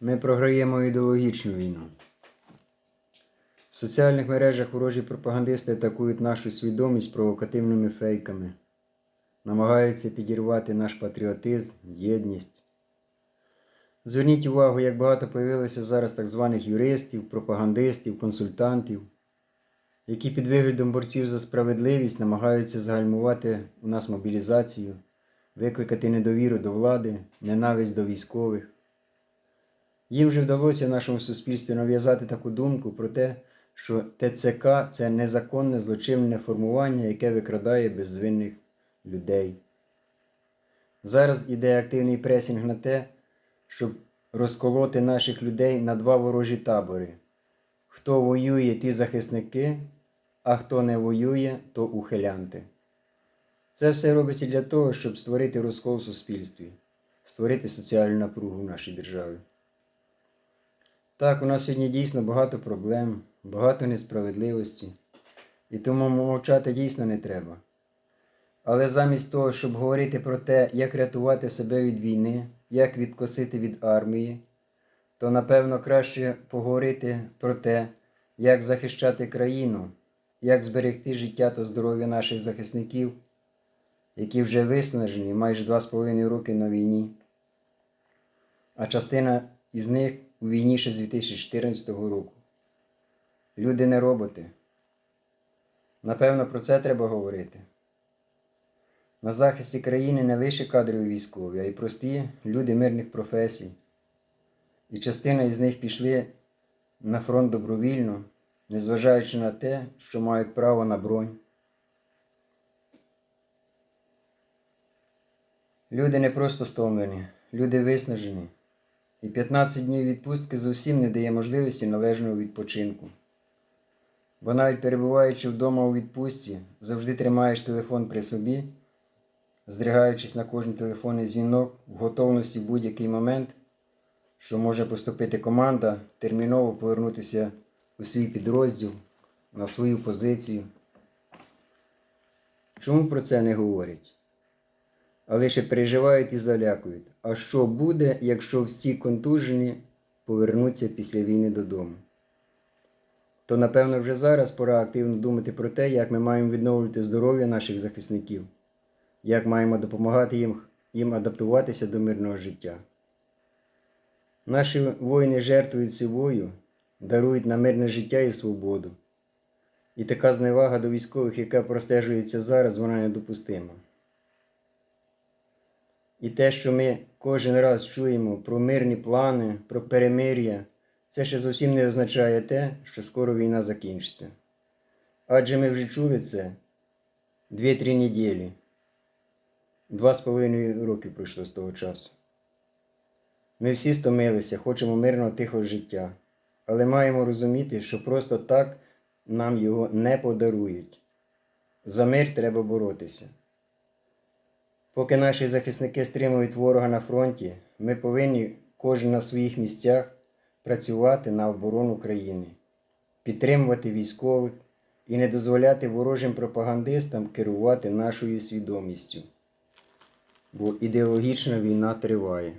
Ми програємо ідеологічну війну. В соціальних мережах ворожі пропагандисти атакують нашу свідомість провокативними фейками, намагаються підірвати наш патріотизм, єдність. Зверніть увагу, як багато появилося зараз так званих юристів, пропагандистів, консультантів, які під виглядом борців за справедливість намагаються загальмувати у нас мобілізацію, викликати недовіру до влади, ненависть до військових. Їм же вдалося в нашому суспільстві нав'язати таку думку про те, що ТЦК це незаконне злочинне формування, яке викрадає безвинних людей. Зараз іде активний пресінг на те, щоб розколоти наших людей на два ворожі табори. Хто воює, ті захисники, а хто не воює, то ухилянти. Це все робиться для того, щоб створити розкол в суспільстві, створити соціальну напругу в нашій державі. Так, у нас сьогодні дійсно багато проблем, багато несправедливості, і тому мовчати дійсно не треба. Але замість того, щоб говорити про те, як рятувати себе від війни, як відкосити від армії, то напевно краще поговорити про те, як захищати країну, як зберегти життя та здоров'я наших захисників, які вже виснажені майже два з половиною роки на війні, а частина із них у війні ще з 2014 року. Люди не роботи. Напевно, про це треба говорити. На захисті країни не лише кадрові військові, а й прості люди мирних професій. І частина із них пішли на фронт добровільно, незважаючи на те, що мають право на бронь. Люди не просто стомлені, люди виснажені. І 15 днів відпустки зовсім не дає можливості належного відпочинку. Бо навіть перебуваючи вдома у відпустці, завжди тримаєш телефон при собі, здригаючись на кожен телефонний дзвінок в готовності в будь-який момент, що може поступити команда, терміново повернутися у свій підрозділ, на свою позицію. Чому про це не говорять? А лише переживають і залякують. А що буде, якщо всі контужені повернуться після війни додому? То, напевно, вже зараз пора активно думати про те, як ми маємо відновлювати здоров'я наших захисників, як маємо допомагати їм, їм адаптуватися до мирного життя. Наші воїни жертвують собою, дарують на мирне життя і свободу. І така зневага до військових, яка простежується зараз, вона недопустима. І те, що ми кожен раз чуємо про мирні плани, про перемир'я, це ще зовсім не означає те, що скоро війна закінчиться. Адже ми вже чули це 2-3 неділі. Два з половиною роки пройшло з того часу. Ми всі стомилися, хочемо мирного тихого життя, але маємо розуміти, що просто так нам його не подарують. За мир треба боротися. Поки наші захисники стримують ворога на фронті, ми повинні кожен на своїх місцях працювати на оборону країни, підтримувати військових і не дозволяти ворожим пропагандистам керувати нашою свідомістю. Бо ідеологічна війна триває.